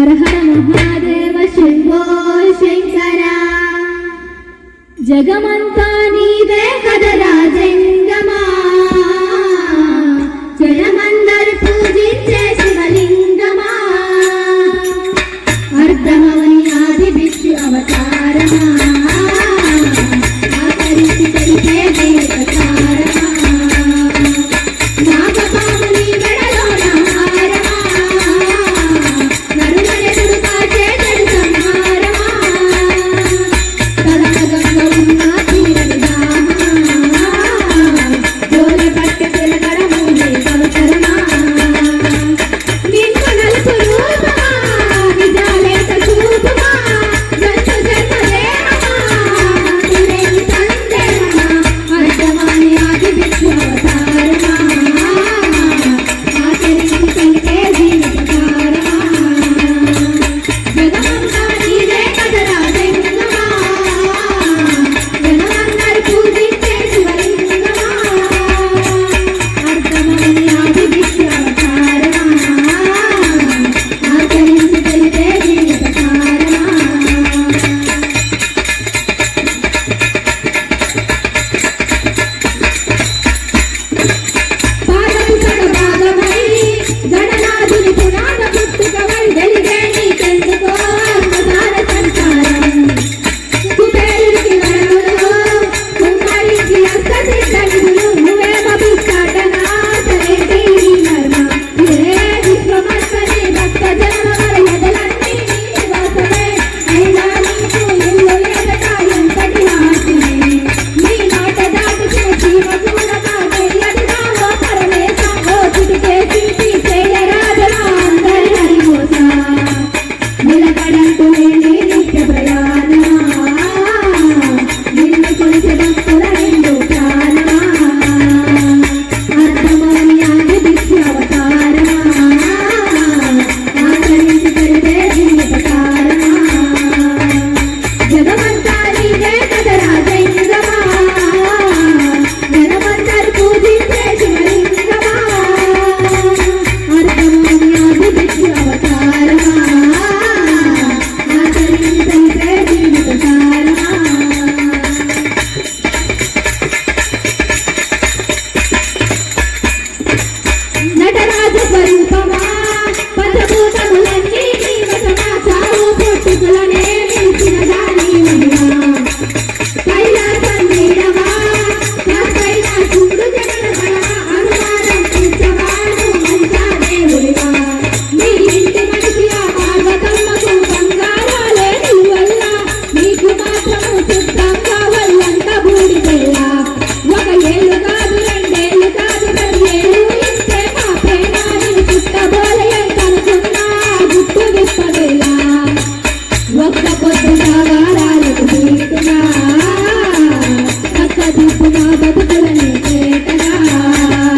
Hara Mahadeva Shambho Shankara. ജഗമന്ത que me. Thank you.